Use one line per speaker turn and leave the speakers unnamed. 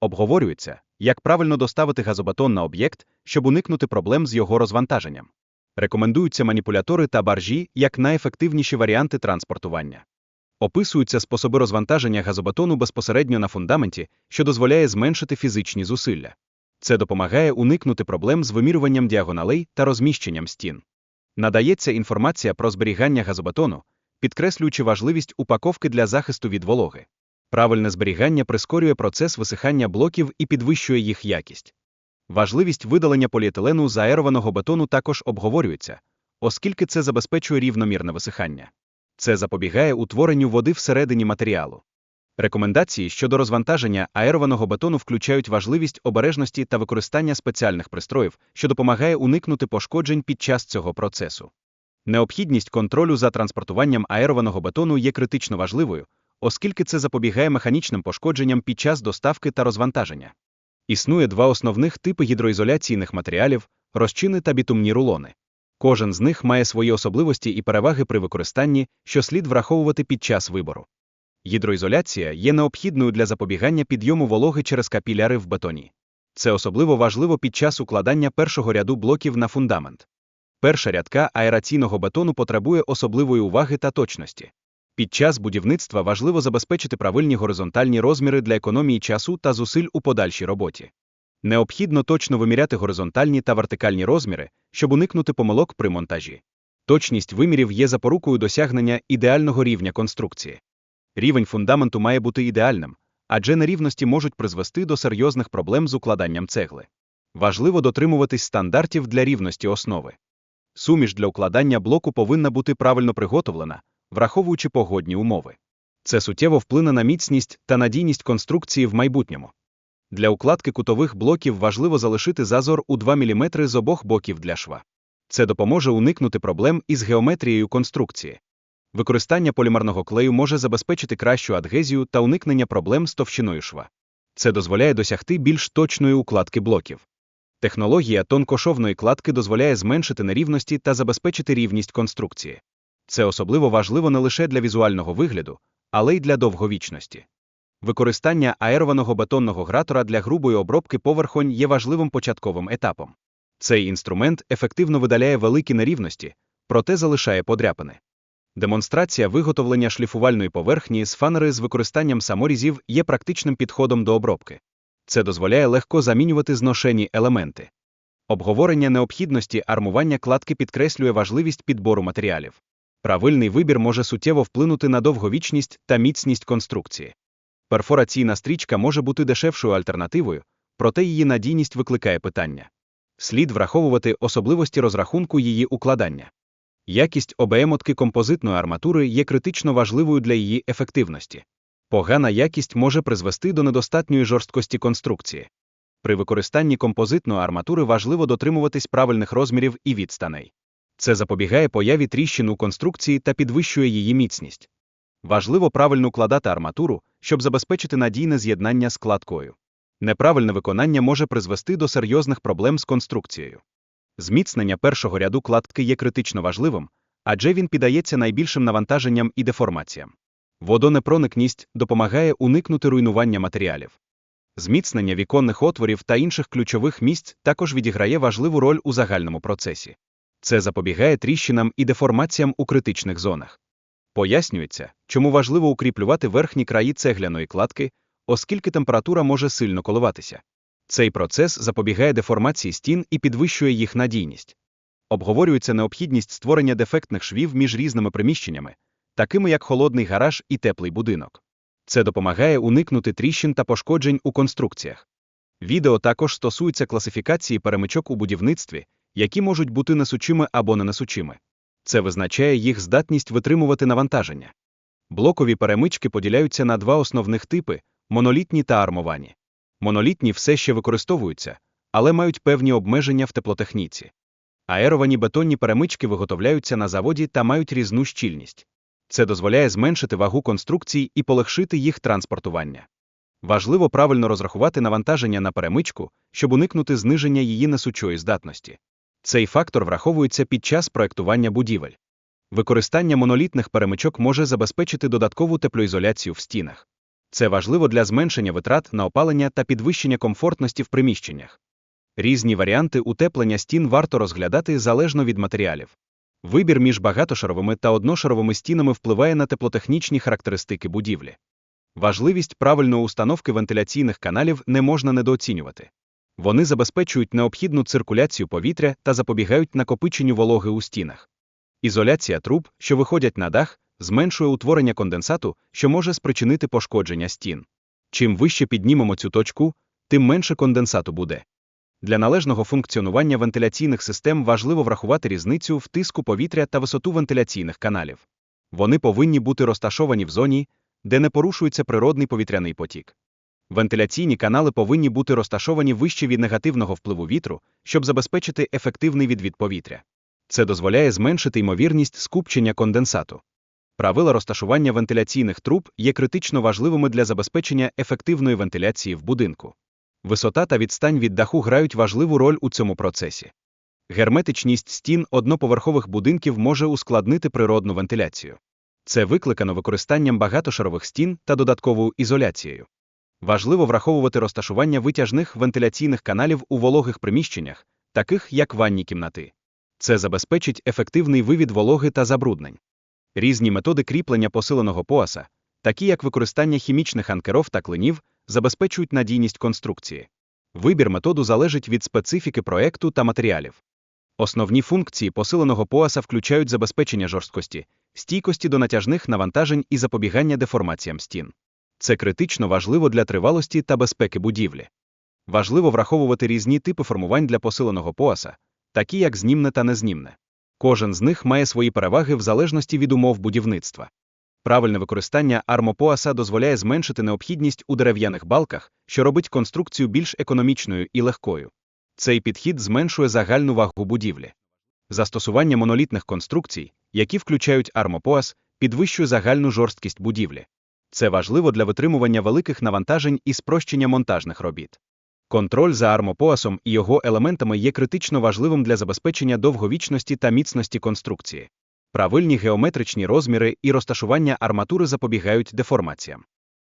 Обговорюється, як правильно доставити газобетон на об'єкт, щоб уникнути проблем з його розвантаженням. Рекомендуються маніпулятори та баржі як найефективніші варіанти транспортування. Описуються способи розвантаження газобетону безпосередньо на фундаменті, що дозволяє зменшити фізичні зусилля. Це допомагає уникнути проблем з вимірюванням діагоналей та розміщенням стін. Надається інформація про зберігання газобетону, підкреслюючи важливість упаковки для захисту від вологи. Правильне зберігання прискорює процес висихання блоків і підвищує їх якість. Важливість видалення поліетилену з аерованого бетону також обговорюється, оскільки це забезпечує рівномірне висихання. Це запобігає утворенню води всередині матеріалу. Рекомендації щодо розвантаження аерованого бетону включають важливість обережності та використання спеціальних пристроїв, що допомагає уникнути пошкоджень під час цього процесу. Необхідність контролю за транспортуванням аерованого бетону є критично важливою, оскільки це запобігає механічним пошкодженням під час доставки та розвантаження. Існує два основних типи гідроізоляційних матеріалів розчини та бітумні рулони. Кожен з них має свої особливості і переваги при використанні, що слід враховувати під час вибору. Гідроізоляція є необхідною для запобігання підйому вологи через капіляри в бетоні. Це особливо важливо під час укладання першого ряду блоків на фундамент. Перша рядка аераційного бетону потребує особливої уваги та точності. Під час будівництва важливо забезпечити правильні горизонтальні розміри для економії часу та зусиль у подальшій роботі. Необхідно точно виміряти горизонтальні та вертикальні розміри, щоб уникнути помилок при монтажі. Точність вимірів є запорукою досягнення ідеального рівня конструкції. Рівень фундаменту має бути ідеальним, адже нерівності можуть призвести до серйозних проблем з укладанням цегли. Важливо дотримуватись стандартів для рівності основи. Суміш для укладання блоку повинна бути правильно приготовлена, враховуючи погодні умови. Це суттєво вплине на міцність та надійність конструкції в майбутньому. Для укладки кутових блоків важливо залишити зазор у 2 мм з обох боків для шва. Це допоможе уникнути проблем із геометрією конструкції. Використання полімерного клею може забезпечити кращу адгезію та уникнення проблем з товщиною шва. Це дозволяє досягти більш точної укладки блоків. Технологія тонкошовної кладки дозволяє зменшити нерівності та забезпечити рівність конструкції. Це особливо важливо не лише для візуального вигляду, але й для довговічності. Використання аерованого бетонного гратора для грубої обробки поверхонь є важливим початковим етапом. Цей інструмент ефективно видаляє великі нерівності, проте залишає подряпини. Демонстрація виготовлення шліфувальної поверхні з фанери з використанням саморізів є практичним підходом до обробки. Це дозволяє легко замінювати зношені елементи. Обговорення необхідності армування кладки підкреслює важливість підбору матеріалів. Правильний вибір може суттєво вплинути на довговічність та міцність конструкції. Перфораційна стрічка може бути дешевшою альтернативою, проте її надійність викликає питання. Слід враховувати особливості розрахунку її укладання. Якість обемотки композитної арматури є критично важливою для її ефективності. Погана якість може призвести до недостатньої жорсткості конструкції. При використанні композитної арматури важливо дотримуватись правильних розмірів і відстаней. Це запобігає появі тріщин у конструкції та підвищує її міцність. Важливо правильно укладати арматуру, щоб забезпечити надійне з'єднання з кладкою. Неправильне виконання може призвести до серйозних проблем з конструкцією. Зміцнення першого ряду кладки є критично важливим, адже він піддається найбільшим навантаженням і деформаціям. Водонепроникність допомагає уникнути руйнування матеріалів. Зміцнення віконних отворів та інших ключових місць також відіграє важливу роль у загальному процесі. Це запобігає тріщинам і деформаціям у критичних зонах. Пояснюється, чому важливо укріплювати верхні краї цегляної кладки, оскільки температура може сильно коливатися. Цей процес запобігає деформації стін і підвищує їх надійність. Обговорюється необхідність створення дефектних швів між різними приміщеннями, такими як холодний гараж і теплий будинок. Це допомагає уникнути тріщин та пошкоджень у конструкціях. Відео також стосується класифікації перемичок у будівництві, які можуть бути несучими або ненесучими. Це визначає їх здатність витримувати навантаження. Блокові перемички поділяються на два основних типи монолітні та армовані. Монолітні все ще використовуються, але мають певні обмеження в теплотехніці. Аеровані бетонні перемички виготовляються на заводі та мають різну щільність. Це дозволяє зменшити вагу конструкцій і полегшити їх транспортування. Важливо правильно розрахувати навантаження на перемичку, щоб уникнути зниження її несучої здатності. Цей фактор враховується під час проектування будівель. Використання монолітних перемичок може забезпечити додаткову теплоізоляцію в стінах. Це важливо для зменшення витрат на опалення та підвищення комфортності в приміщеннях. Різні варіанти утеплення стін варто розглядати залежно від матеріалів. Вибір між багатошаровими та одношаровими стінами впливає на теплотехнічні характеристики будівлі. Важливість правильної установки вентиляційних каналів не можна недооцінювати. Вони забезпечують необхідну циркуляцію повітря та запобігають накопиченню вологи у стінах. Ізоляція труб, що виходять на дах, зменшує утворення конденсату, що може спричинити пошкодження стін. Чим вище піднімемо цю точку, тим менше конденсату буде. Для належного функціонування вентиляційних систем важливо врахувати різницю в тиску повітря та висоту вентиляційних каналів. Вони повинні бути розташовані в зоні, де не порушується природний повітряний потік. Вентиляційні канали повинні бути розташовані вище від негативного впливу вітру, щоб забезпечити ефективний відвід повітря. Це дозволяє зменшити ймовірність скупчення конденсату. Правила розташування вентиляційних труб є критично важливими для забезпечення ефективної вентиляції в будинку. Висота та відстань від даху грають важливу роль у цьому процесі. Герметичність стін одноповерхових будинків може ускладнити природну вентиляцію. Це викликано використанням багатошарових стін та додатковою ізоляцією. Важливо враховувати розташування витяжних вентиляційних каналів у вологих приміщеннях, таких як ванні кімнати. Це забезпечить ефективний вивід вологи та забруднень. Різні методи кріплення посиленого пояса, такі як використання хімічних анкеров та клинів, забезпечують надійність конструкції. Вибір методу залежить від специфіки проекту та матеріалів. Основні функції посиленого пояса включають забезпечення жорсткості, стійкості до натяжних навантажень і запобігання деформаціям стін. Це критично важливо для тривалості та безпеки будівлі. Важливо враховувати різні типи формувань для посиленого пояса, такі як знімне та незнімне. Кожен з них має свої переваги в залежності від умов будівництва. Правильне використання армопоаса дозволяє зменшити необхідність у дерев'яних балках, що робить конструкцію більш економічною і легкою. Цей підхід зменшує загальну вагу будівлі. Застосування монолітних конструкцій, які включають армопоас, підвищує загальну жорсткість будівлі. Це важливо для витримування великих навантажень і спрощення монтажних робіт. Контроль за армопоасом і його елементами є критично важливим для забезпечення довговічності та міцності конструкції. Правильні геометричні розміри і розташування арматури запобігають деформаціям.